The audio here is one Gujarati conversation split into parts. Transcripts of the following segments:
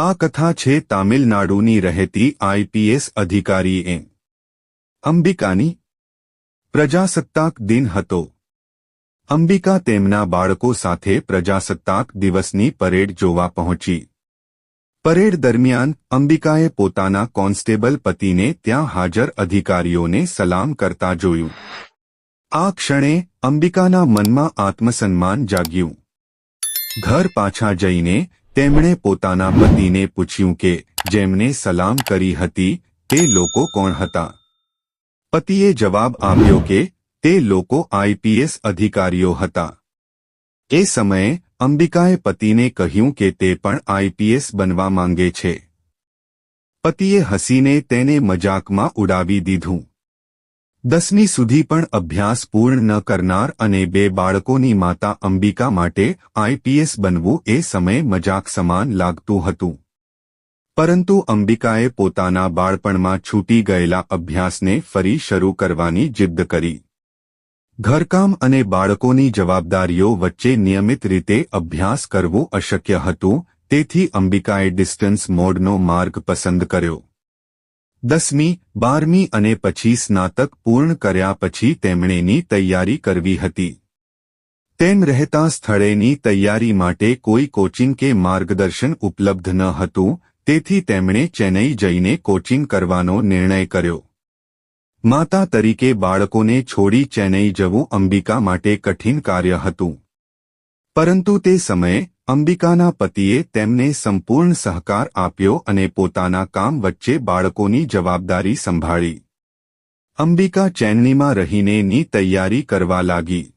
આ કથા છે તામિલનાડુની રહેતી આઈપીએસ અધિકારીએ અંબિકાની પ્રજાસત્તાક દિન હતો. અંબિકા તેમના બાળકો સાથે પ્રજાસત્તાક દિવસની પરેડ જોવા પહોંચી. પરેડ દરમિયાન અંબિકાએ પોતાના કોન્સ્ટેબલ પતિને ત્યાં હાજર અધિકારીઓને સલામ કરતા જોયું. આ ક્ષણે અંબિકાના મનમાં આત્મસન્માન જાગ્યું. ઘર પાછા જઈને તેમણે પોતાના પતિને પૂછ્યું કે, જેમને સલામ કરી હતી, તે લોકો કોણ હતા? પતિએ જવાબ આપ્યો કે, તે લોકો આઈપીએસ અધિકારીઓ હતા. એ સમયે અંબિકાએ પતિને કહ્યું કે તે પણ આઈપીએસ બનવા માંગે છે. પતિએ હસીને તેને મજાકમાં ઉડાવી દીધું. દસમી સુધી પણ અભ્યાસ પૂર્ણ ન કરનાર અને બે બાળકોની માતા અંબિકા માટે આઈપીએસ બનવું એ સમયે મજાક સમાન લાગતું હતું. પરંતુ અંબિકાએ પોતાના બાળપણમાં છૂટી ગયેલા અભ્યાસને ફરી શરૂ કરવાની જિદ્દ કરી. ઘરકામ અને બાળકોની જવાબદારીઓ વચ્ચે નિયમિત રીતે અભ્યાસ કરવું અશક્ય હતું, તેથી અંબિકાએ ડિસ્ટન્સ મોડનો માર્ગ પસંદ કર્યો. દસમી, બારમી અને પછી સ્નાતક પૂર્ણ કર્યા પછી તેમણેની તૈયારી કરવી હતી. તેમ રહેતા સ્થળેની તૈયારી માટે કોઈ કોચિંગ કે માર્ગદર્શન ઉપલબ્ધ ન હતું, તેથી તેમણે ચેન્નઈ જઈને કોચિંગ કરવાનો નિર્ણય કર્યો. માતા તરીકે બાળકોને છોડી ચેન્નઈ જવું અંબિકા માટે કઠિન કાર્ય હતું. પરંતુ તે સમયે અંબિકાના પતિએ તેમને સંપૂર્ણ સહકાર આપ્યો અને પોતાના કામ વચ્ચે બાળકોની જવાબદારી સંભાળી. અંબિકા ચેન્નઈમાં રહીને ની તૈયારી કરવા લાગી.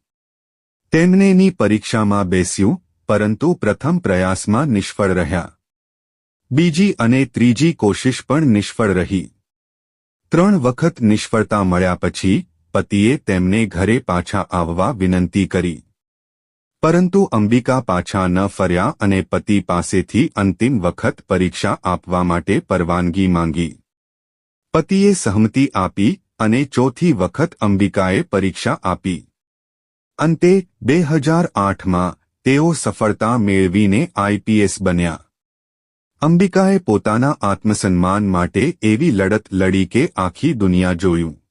તેમને ની પરીક્ષામાં બેસ્યું, પરંતુ પ્રથમ પ્રયાસમાં નિષ્ફળ રહ્યા. બીજી અને ત્રીજી કોશિશ પણ નિષ્ફળ રહી. ત્રણ વખત નિષ્ફળતા મળ્યા પછી પતિએ તેમને ઘરે પાછા આવવા વિનંતી કરી. પરંતુ અંબિકા પાછા ન ફર્યા અને પતિ પાસેથી અંતિમ વખત પરીક્ષા આપવા માટે પરવાનગી માંગી. પતિએ સહમતિ આપી અને ચોથી વખત અંબિકાએ પરીક્ષા આપી. અંતે બે હજાર આઠમાં તેઓ સફળતા મેળવીને આઈપીએસ બન્યા. અંબિકાએ પોતાના આત્મસન્માન માટે એવી લડત લડી કે આખી દુનિયા જોયું.